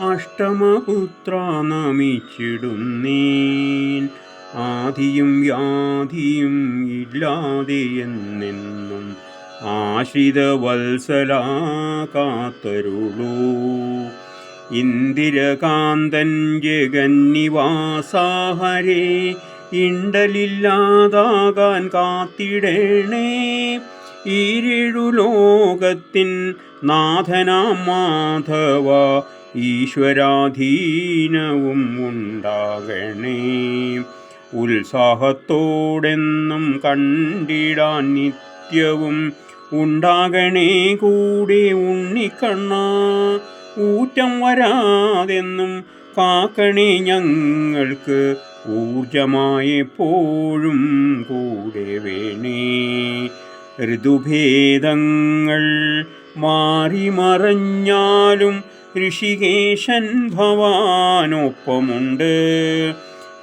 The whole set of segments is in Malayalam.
അഷ്ടമപുത്ര നമിച്ചിടുന്നീൻ ആദിയും വ്യാധിയും ഇല്ലാതെ എന്നെന്നും ആശ്രിത കാത്തരുളൂ ഇന്ദിരകാന്തൻ ജഗന്നിവാസാഹരേ ഇണ്ടലില്ലാതാകാൻ കാത്തിടണേ. ഈരേഴു ലോകത്തിൻ നാഥനാം മാധവ ഈശ്വരാധീനവും ഉണ്ടാകണേ. ഉത്സാഹത്തോടെന്നും കണ്ടിടാൻ നിത്യവും ഉണ്ടാകണേ. കൂടെ ഉണ്ണിക്കണ്ണ ഊറ്റം വരാതെന്നും കാക്കണേ. ഞങ്ങൾക്ക് ഊർജമായെപ്പോഴും കൂടെ വേണേ. ഋതുഭേദങ്ങൾ മാറി മറഞ്ഞാലും ഋഷികേശൻ ഭവാനൊപ്പമുണ്ട്.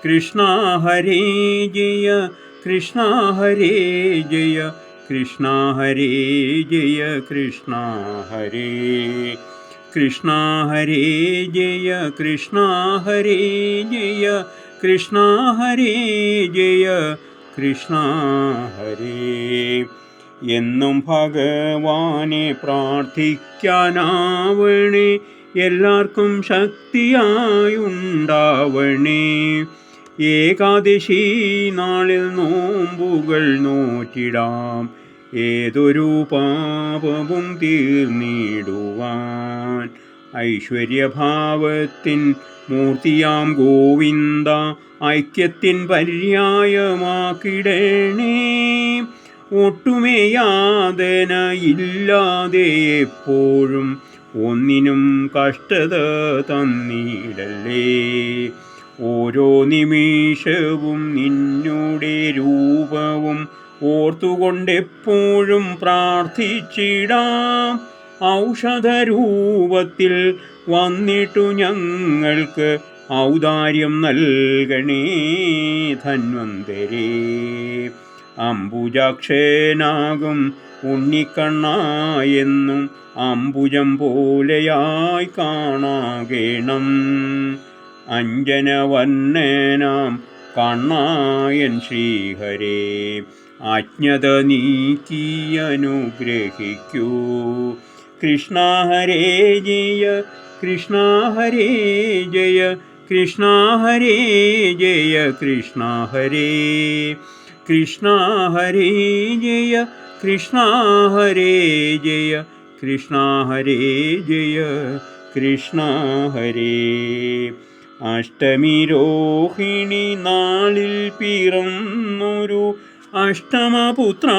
കൃഷ്ണ ഹരേ ജയ കൃഷ്ണ ഹരേ ജയ കൃഷ്ണ ഹരേ ജയ കൃഷ്ണ ഹരേ. കൃഷ്ണ ഹരേ ജയ കൃഷ്ണ ഹരേ ജയ കൃഷ്ണ ഹരേ ജയ കൃഷ്ണ ഹരേ. എന്നും ഭഗവാനെ പ്രാർത്ഥിക്കാനാവണേ. എല്ലാവർക്കും ശക്തിയായുണ്ടാവണേ. ഏകാദശി നാളിൽ നോമ്പുകൾ നോറ്റിടാം. ഏതൊരു പാപവും തീർന്നിടുവാൻ. ഐശ്വര്യഭാവത്തിൻ മൂർത്തിയാം ഗോവിന്ദ. ഐക്യത്തിൻ പര്യായമാക്കിടണേ. ഒട്ടുമേ യാതന ഇല്ലാതെ എപ്പോഴും ഒന്നിനും കഷ്ടത തന്നിടല്ലേ. ഓരോ നിമിഷവും നിന്നുടെ രൂപവും ഓർത്തുകൊണ്ടെപ്പോഴും പ്രാർത്ഥിച്ചിടാം. ഔഷധരൂപത്തിൽ വന്നിട്ടു ഞങ്ങൾക്ക് ഔദാര്യം നൽകണേ ധന്വന്തരേ. അംബുജാക്ഷനാകും ഉണ്ണിക്കണ്ണായെന്നും അംബുജം പോലെയായി കാണാകേണം. അഞ്ജനവന്നനാം കണ്ണായൻ ശ്രീഹരേ അജ്ഞത നീക്കി കൃഷ്ണ ഹരേ ജയ കൃഷ്ണ ഹരേ ജയ കൃഷ്ണ ഹരേ ജയ കൃഷ്ണ ഹരേ കൃഷ്ണ ഹരേ ജയ കൃഷ്ണ ഹരേ ജയ കൃഷ്ണ ഹരേ ജയ കൃഷ്ണ ഹരേ. അഷ്ടമി രോഹിണി നാളിൽ പിറന്നൊരു അഷ്ടമപുത്ര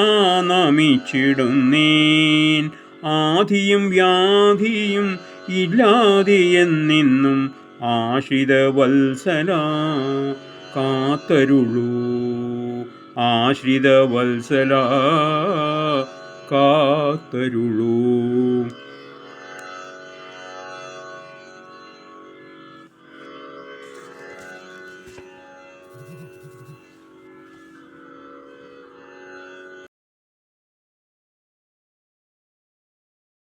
നമിച്ചിടുന്നേൻ. ആധിയും വ്യാധിയും ഇല്ലാതെ എന്നെന്നും ആശ്രിത വത്സല കാത്തരുളൂ. ആശ്രിത വത്സല കാത്തരുളൂ.